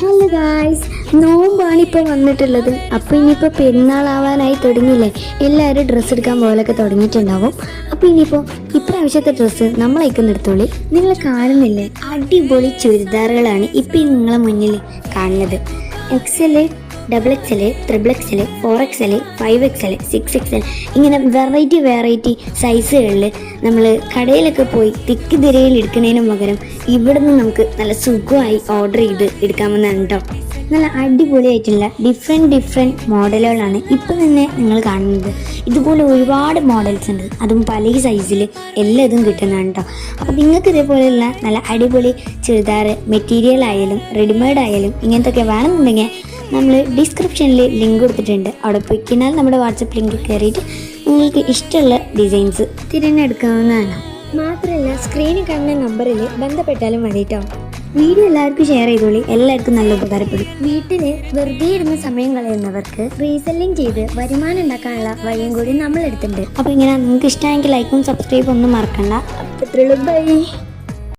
Hello guys നോമ്പാണ് ഇപ്പോൾ വന്നിട്ടുള്ളത്. അപ്പോൾ ഇനിയിപ്പോൾ പെരുന്നാളാവാനായി തുടങ്ങിയില്ലേ? എല്ലാവരും ഡ്രസ്സ് എടുക്കാൻ പോലൊക്കെ തുടങ്ങിയിട്ടുണ്ടാവും. അപ്പോൾ ഇനിയിപ്പോൾ ഇപ്രാവശ്യത്തെ ഡ്രസ്സ് നമ്മൾ എടുത്തോളി. നിങ്ങൾ കാണുന്നില്ലേ? അടിപൊളി ചുരിദാറുകളാണ് ഇപ്പോൾ നിങ്ങളെ മുന്നിൽ കാണുന്നത്. XL double X L triple XL four X L five X L six X L ഇങ്ങനെ വെറൈറ്റി വെറൈറ്റി സൈസുകളിൽ നമ്മൾ കടയിലൊക്കെ പോയി തിക്ക് തിരയിൽ എടുക്കുന്നതിന് പകരം ഇവിടെ നിന്ന് നമുക്ക് നല്ല സുഖമായി ഓർഡർ ചെയ്ത് എടുക്കാമെന്നാണ് കേട്ടോ നല്ല അടിപൊളിയായിട്ടുള്ള ഡിഫറെന്റ് ഡിഫറെന്റ് മോഡലുകളാണ് ഇപ്പം തന്നെ നിങ്ങൾ കാണുന്നത്. ഇതുപോലെ ഒരുപാട് മോഡൽസ് ഉണ്ട്. അതും പല സൈസിൽ എല്ലാതും കിട്ടുന്നതാണ് കേട്ടോ അപ്പോൾ നിങ്ങൾക്ക് ഇതേപോലെയുള്ള നല്ല അടിപൊളി ചുരിദാർ മെറ്റീരിയൽ ആയാലും റെഡിമെയ്ഡ് ആയാലും ഇങ്ങനത്തെ ഒക്കെ വേണമെന്നുണ്ടെങ്കിൽ നമ്മൾ ഡിസ്ക്രിപ്ഷനിൽ ലിങ്ക് കൊടുത്തിട്ടുണ്ട്. അവിടെ പോയി കഴിഞ്ഞാൽ നമ്മുടെ വാട്സപ്പ് ലിങ്ക് കയറിയിട്ട് നിങ്ങൾക്ക് ഇഷ്ടമുള്ള ഡിസൈൻസ് തിരഞ്ഞെടുക്കാവുന്നതാണ്. മാത്രമല്ല സ്ക്രീനിൽ കാണുന്ന നമ്പറിൽ ബന്ധപ്പെട്ടാലും മതി കേട്ടോ വീഡിയോ എല്ലാവർക്കും ഷെയർ ചെയ്തോളി. എല്ലാവർക്കും നല്ല ഉപകാരപ്പെടും. വീട്ടിൽ വെറുതെ ഇരുന്ന സമയം കളയുന്നവർക്ക് റീസെല്ലിംഗ് ചെയ്ത് വരുമാനം ഉണ്ടാക്കാനുള്ള വഴിയും കൂടി നമ്മളെടുത്തിട്ടുണ്ട്. അപ്പോൾ ഇങ്ങനെ നിങ്ങൾക്ക് ഇഷ്ടമെങ്കിൽ ലൈക്കും സബ്സ്ക്രൈബും ഒന്നും മറക്കണ്ട. അപ്പോൾ ബൈ